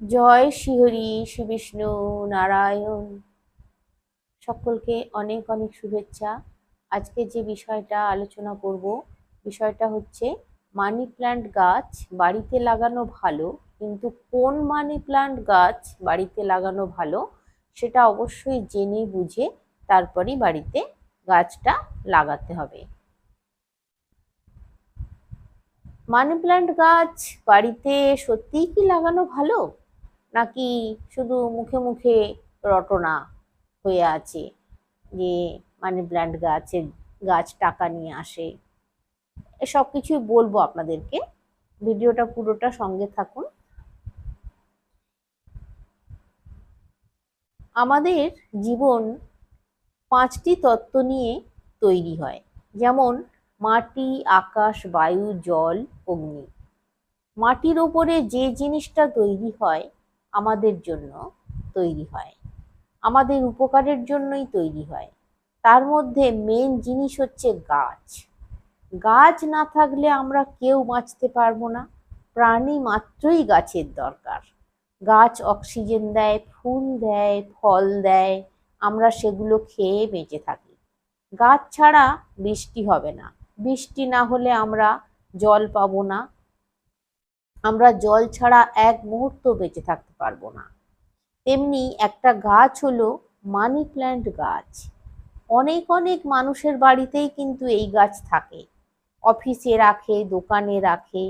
জয় শ্রীহরি শ্রী বিষ্ণু নারায়ণ। সকলকে অনেক অনেক শুভেচ্ছা। আজকে যে বিষয়টা আলোচনা করব, বিষয়টা হচ্ছে মানি প্ল্যান্ট গাছ বাড়িতে লাগানো ভালো, কিন্তু কোন মানি প্ল্যান্ট গাছ বাড়িতে লাগানো ভালো, সেটা অবশ্যই জেনে বুঝে তারপরই বাড়িতে গাছটা লাগাতে হবে। মানি প্ল্যান্ট গাছ বাড়িতে সত্যিই কি লাগানো ভালো? নাকি শুধু মুখে মুখে রটনা হয়ে আছে যে মানি প্ল্যান্ট গাছের গাছ টাকা নিয়ে আসে? সব কিছুই বলব আপনাদেরকে। ভিডিওটা পুরোটা সঙ্গে থাকুন। আমাদের জীবন পাঁচটি তত্ত্ব নিয়ে তৈরি হয়। যেমন মাটি, আকাশ, বায়ু, জল, অগ্নি। মাটির ওপরে যে জিনিসটা তৈরি হয় আমাদের জন্য তৈরি হয়। আমাদের উপকারের জন্যই তৈরি হয়। তার মধ্যে মেন জিনিস হচ্ছে গাছ। গাছ না থাকলে আমরা কেউ বাঁচতে পারব না। প্রাণী মাত্রই গাছের দরকার। গাছ অক্সিজেন দেয়, ফুল দেয়, ফল দেয়, আমরা সেগুলো খেয়ে বেঁচে থাকি। গাছ ছাড়া বৃষ্টি হবে না। বৃষ্টি না হলে আমরা জল পাবো না। আমরা জল ছাড়া এক মুহূর্ত বেঁচে থাকতে পারব না। তেমনি একটা গাছ হলো মানি প্ল্যান্ট গাছ। অনেক অনেক মানুষের বাড়িতেই কিন্তু এই গাছ থাকে। অফিসে রাখে, দোকানে রাখে,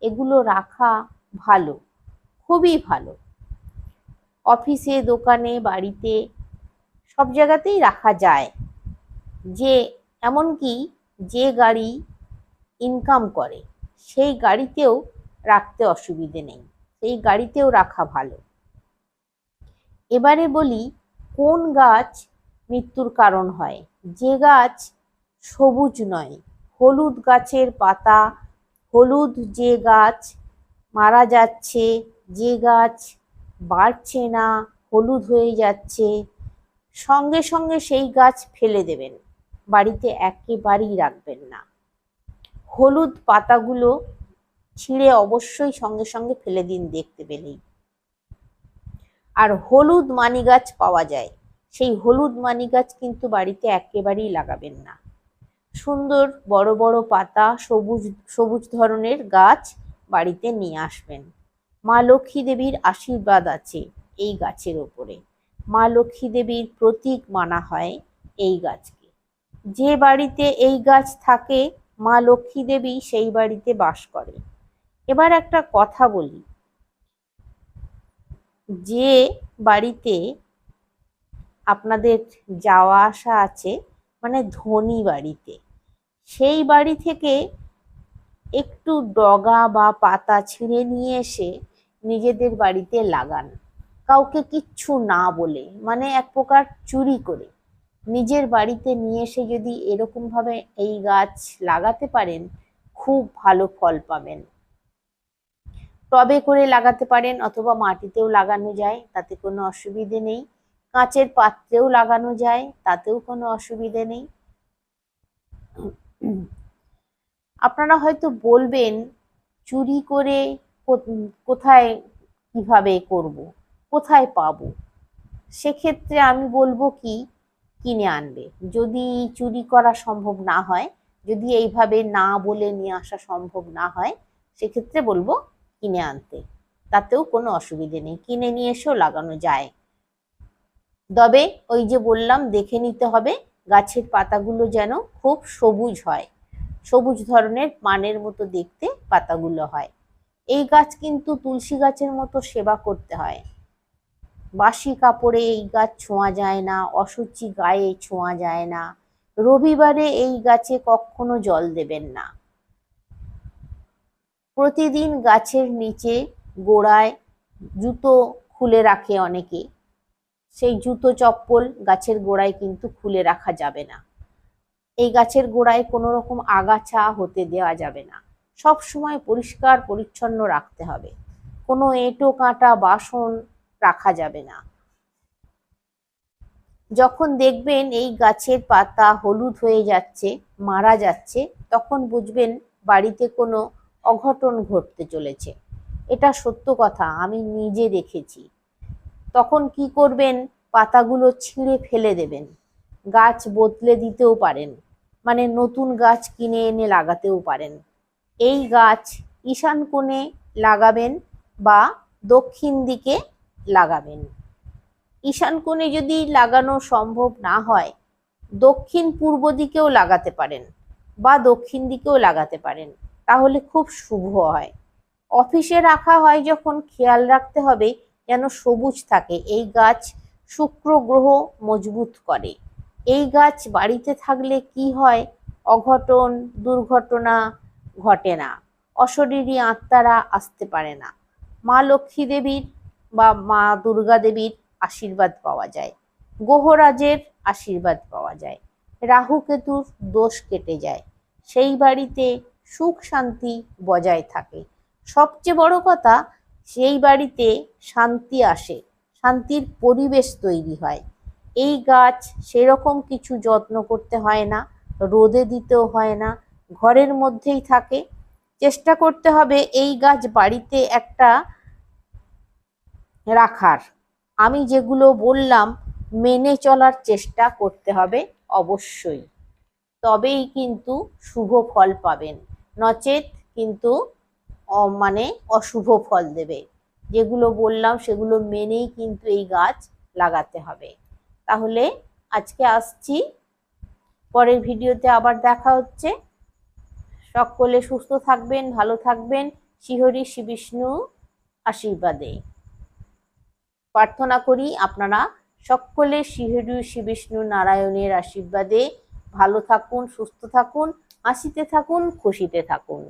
এগুলো রাখা ভালো, খুবই ভালো। অফিসে, দোকানে, বাড়িতে সব জায়গাতেই রাখা যায়। যে এমনকি যে গাড়ি ইনকাম করে, সেই গাড়িতেও রাখতে অসুবিধে নেই। সেই গাড়িতেও রাখা ভালো। এবারে বলি, কোন গাছ মৃত্যুর কারণ হয়? যে গাছ সবুজ নয়, হলুদ গাছের পাতা, হলুদ যে গাছ মারা যাচ্ছে, যে গাছ বাড়ছে না, হলুদ হয়ে যাচ্ছে, সঙ্গে সঙ্গে সেই গাছ ফেলে দেবেন, বাড়িতে একেবারেই রাখবেন না। হলুদ পাতাগুলো ছিঁড়ে অবশ্যই সঙ্গে সঙ্গে ফেলে দিন দেখতে পেলেই। আর হলুদ মানি গাছ পাওয়া যায়। সেই হলুদ মানি গাছ কিন্তু বাড়িতে একেবারেই লাগাবেন না। সুন্দর বড় বড় পাতা, সবুজ সবুজ ধরনের গাছ বাড়িতে নিয়ে আসবেন। মা লক্ষ্মী দেবীর আশীর্বাদ আছে এই গাছের ওপরে। মা লক্ষ্মী দেবীর প্রতীক মানা হয় এই গাছকে। যে বাড়িতে এই গাছ থাকে, মা লক্ষ্মী দেবী সেই বাড়িতে বাস করে। এবার একটা কথা বলি। যে বাড়িতে আপনাদের যাওয়া আসা আছে মানে ধনী বাড়িতে, সেই বাড়ি থেকে একটু ডগা বা পাতা ছিঁড়ে নিয়ে এসে নিজেদের বাড়িতে লাগান। কাউকে কিচ্ছু না বলে মানে এক প্রকার চুরি করে। নিজের বাড়িতে নিয়ে এসে যদি এরকমভাবে এই গাছ লাগাতে পারেন, খুব ভালো ফল পাবেন। টবে করে লাগাতে পারেন অথবা মাটিতেও লাগানো যায়, তাতে কোনো অসুবিধে নেই। কাঁচের পাত্রেও লাগানো যায়, তাতেও কোনো অসুবিধে নেই। আপনারা হয়তো বলবেন, চুরি করে কোথায় কীভাবে করব, কোথায় পাব? সেক্ষেত্রে আমি বলব কি, কিনে আনবে। যদি চুরি করা সম্ভব না হয়, যদি এইভাবে না বলে নিয়ে আসা সম্ভব না হয়, সেক্ষেত্রে বলব কিনে আনতে। তাতেও কোনো অসুবিধে নেই। কিনে নিয়ে এসেও লাগানো যায়। তবে ওই যে বললাম, দেখে নিতে হবে, গাছের পাতাগুলো যেন খুব সবুজ হয়। সবুজ ধরনের পানের মতো দেখতে পাতাগুলো হয়। এই গাছ কিন্তু তুলসী গাছের মতো সেবা করতে হয়। বাসি কাপড়ে এই গাছ ছোঁয়া যায় না, অসুচি গায়ে ছোঁয়া যায় না। রবিবারে এই গাছে কখনো জল দেবেন না। প্রতিদিন গাছের নিচে গোড়ায় জুতো খুলে রাখে অনেকে। সেই জুতো চপ্পল গাছের গোড়ায় কিন্তু খুলে রাখা যাবে না। এই গাছের গোড়ায় কোনো রকম আগাছা হতে দেওয়া যাবে না। সব সময় পরিষ্কার পরিচ্ছন্ন রাখতে হবে। কোনো এঁটো কাঁটা বাসন রাখা যাবে না। যখন দেখবেন এই গাছের পাতা হলুদ হয়ে যাচ্ছে, মারা যাচ্ছে, তখন বুঝবেন বাড়িতে কোনো অঘটন ঘটতে চলেছে। এটা সত্য কথা, আমি নিজে দেখেছি। তখন কি করবেন? পাতাগুলো ছিঁড়ে ফেলে দেবেন। গাছ বদলে দিতেও পারেন। মানে নতুন গাছ কিনে এনে লাগাতেও পারেন। এই গাছ ঈশান কোণে লাগাবেন বা দক্ষিণ দিকে লাগাবেন। ঈশান কোণে যদি লাগানো সম্ভব না হয়, দক্ষিণ পূর্ব দিকেও লাগাতে পারেন বা দক্ষিণ দিকেও লাগাতে পারেন। তাহলে খুব শুভ হয়। অফিসে রাখা হয় যখন খেয়াল রাখতে হবে যেন সবুজ থাকে। এই গাছ শুক্র গ্রহ মজবুত করে। এই গাছ বাড়িতে থাকলে কি হয়? অঘটন, দুর্ঘটনা ঘটে না। অশরীরী আত্মারা আসতে পারে না। মা লক্ষ্মী দেবীর বা মা দুর্গা দেবীর আশীর্বাদ পাওয়া যায়। গ্রহরাজের আশীর্বাদ পাওয়া যায়। রাহু কেতুর দোষ কেটে যায়। সেই বাড়িতে সুখ শান্তি বজায় থাকে। সবচেয়ে বড় কথা, সেই বাড়িতে শান্তি আসে, শান্তির পরিবেশ তৈরি হয়। এই গাছ সেরকম কিছু যত্ন করতে হয় না, রোদে দিতেও হয় না, ঘরের মধ্যেই থাকে। চেষ্টা করতে হবে এই গাছ বাড়িতে একটা রাখার। আমি যেগুলো বললাম, মেনে চলার চেষ্টা করতে হবে অবশ্যই। তবেই কিন্তু শুভ ফল পাবেন। নচেত কিন্তু মানে অশুভ ফল দেবে। যেগুলো বললাম সেগুলো মেনেই কিন্তু এই গাছ লাগাতে হবে। তাহলে আজকে আসছি। পরের ভিডিওতে আবার দেখা হচ্ছে। সকলে সুস্থ থাকবেন, ভালো থাকবেন। শিহরি শ্রী বিষ্ণু আশীর্বাদে। প্রার্থনা করি আপনারা সকলে শিহরি শ্রী বিষ্ণু নারায়ণের আশীর্বাদে ভালো থাকুন, সুস্থ থাকুন। হাসিতে থাকুন খুশিতে থাকুন।